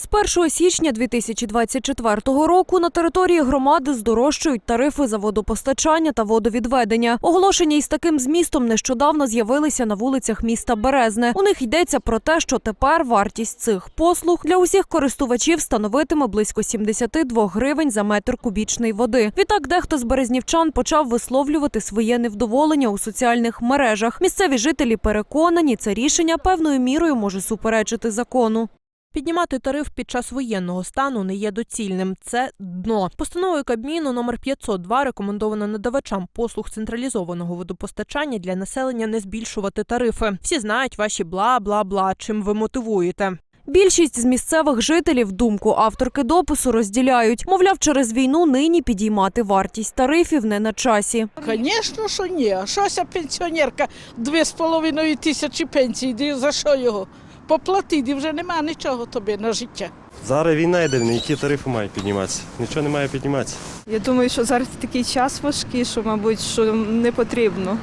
З 1 січня 2024 року на території громади здорожчують тарифи за водопостачання та водовідведення. Оголошення із таким змістом нещодавно з'явилися на вулицях міста Березне. У них йдеться про те, що тепер вартість цих послуг для усіх користувачів становитиме близько 72 гривень за метр кубічний води. Відтак, дехто з березнівчан почав висловлювати своє невдоволення у соціальних мережах. Місцеві жителі переконані, це рішення певною мірою може суперечити закону. Піднімати тариф під час воєнного стану не є доцільним. Це дно. Постановою Кабміну номер 502 рекомендовано надавачам послуг централізованого водопостачання для населення не збільшувати тарифи. Всі знають ваші бла бла бла. Чим ви мотивуєте? Більшість з місцевих жителів думку авторки допису розділяють. Мовляв, через війну нині підіймати вартість тарифів не на часі. Звісно, що ні. А щося пенсіонерка дві з половиною тисячі пенсій, за що його? Поплатити вже нема нічого тобі на життя. Зараз війна йде, які тарифи мають підніматися. Нічого не має підніматися. Я думаю, що зараз такий час важкий, що, мабуть, що не потрібно.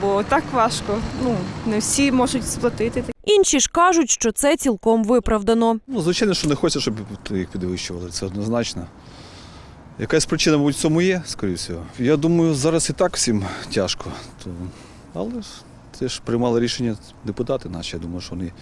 Бо так важко. Ну, не всі можуть сплатити. Інші ж кажуть, що це цілком виправдано. Ну, звичайно, що не хочеться, щоб їх підвищували, це однозначно. Якась причина, мабуть, в цьому є, скоріше всього. Я думаю, зараз і так всім тяжко. То... Але ж це ж приймали рішення депутати наші. Я думаю, що вони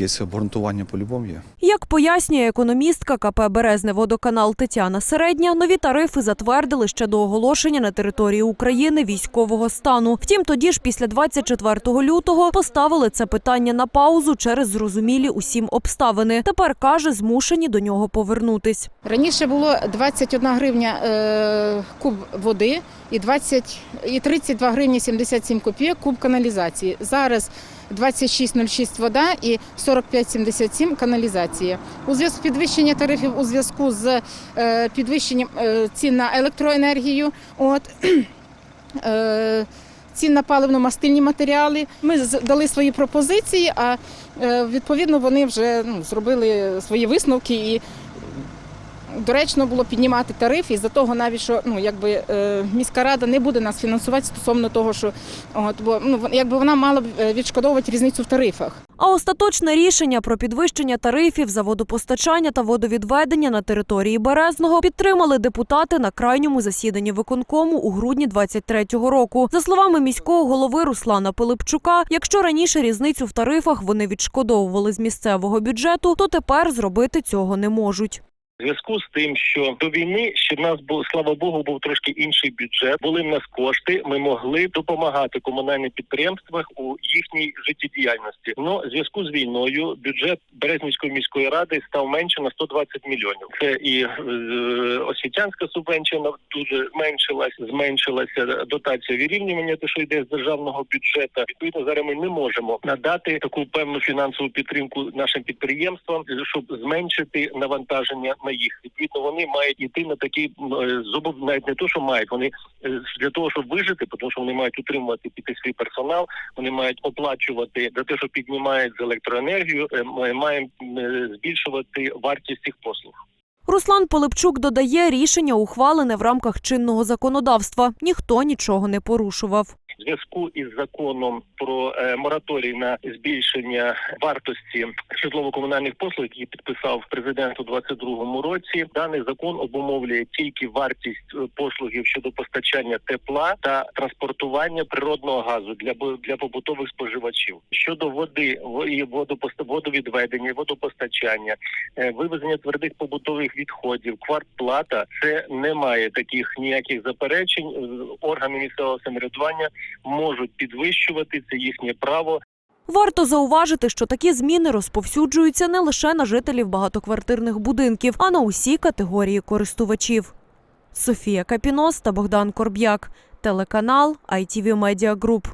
якесь обґрунтування по-любому є. Як пояснює економістка КП Березне водоканал Тетяна Середня, нові тарифи затвердили ще до оголошення на території України військового стану. Втім, тоді ж після 24 лютого поставили це питання на паузу через зрозумілі усім обставини. Тепер каже, змушені до нього повернутись. Раніше було 21 гривня е, куб води і 20, і 32 гривні 77 копійок куб каналізації. Зараз 26,06 вода і 45,77 каналізація. У зв'язку з підвищенням тарифів у зв'язку з е, підвищенням е, цін на електроенергію, от, е, цін на паливно-мастильні матеріали. Ми дали свої пропозиції, а відповідно вони вже ну, зробили свої висновки і доречно було піднімати тариф із-за того, навіть що ну якби е, міська рада не буде нас фінансувати стосовно того, що от бо ну якби вона мала б е, відшкодовувати різницю в тарифах. А остаточне рішення про підвищення тарифів за водопостачання та водовідведення на території Березного підтримали депутати на крайньому засіданні виконкому у грудні 23-го року. За словами міського голови Руслана Пилипчука, якщо раніше різницю в тарифах вони відшкодовували з місцевого бюджету, то тепер зробити цього не можуть. Зв'язку з тим, що до війни ще в нас був слава Богу, був трошки інший бюджет. Були в нас кошти. Ми могли допомагати комунальним підприємствам у їхній життєдіяльності. Ну, зв'язку з війною бюджет Березнівської міської ради став менше на 120 мільйонів. Це і е, освітянська субвенція дуже зменшилась, зменшилася дотація вирівнювання, те, що йде з державного бюджету. Відповідно, зараз ми не можемо надати таку певну фінансову підтримку нашим підприємствам, щоб зменшити навантаження на їх. Відповідно, вони мають йти на такі е, зубов, навіть не то, що мають вони е, для того, щоб вижити, тому що вони мають утримувати піти свій персонал, вони мають оплачувати за те, що піднімають з електроенергію, е, маємо збільшувати вартість цих послуг. Руслан Пилипчук додає, рішення ухвалене в рамках чинного законодавства. Ніхто нічого не порушував. В зв'язку із законом про е, мораторій на збільшення вартості житлово-комунальних послуг, який підписав президент у 2022 році, даний закон обумовлює тільки вартість е, послугів щодо постачання тепла та транспортування природного газу для для побутових споживачів. Щодо води во- і водовідведення, водопостачання, е, вивезення твердих побутових відходів, квартплата це немає таких ніяких заперечень. Органи місцевого самоврядування можуть підвищувати це їхнє право. Варто зауважити, що такі зміни розповсюджуються не лише на жителів багатоквартирних будинків, а на усі категорії користувачів. Софія Капінос та Богдан Корб'як, телеканал ITV Media Group.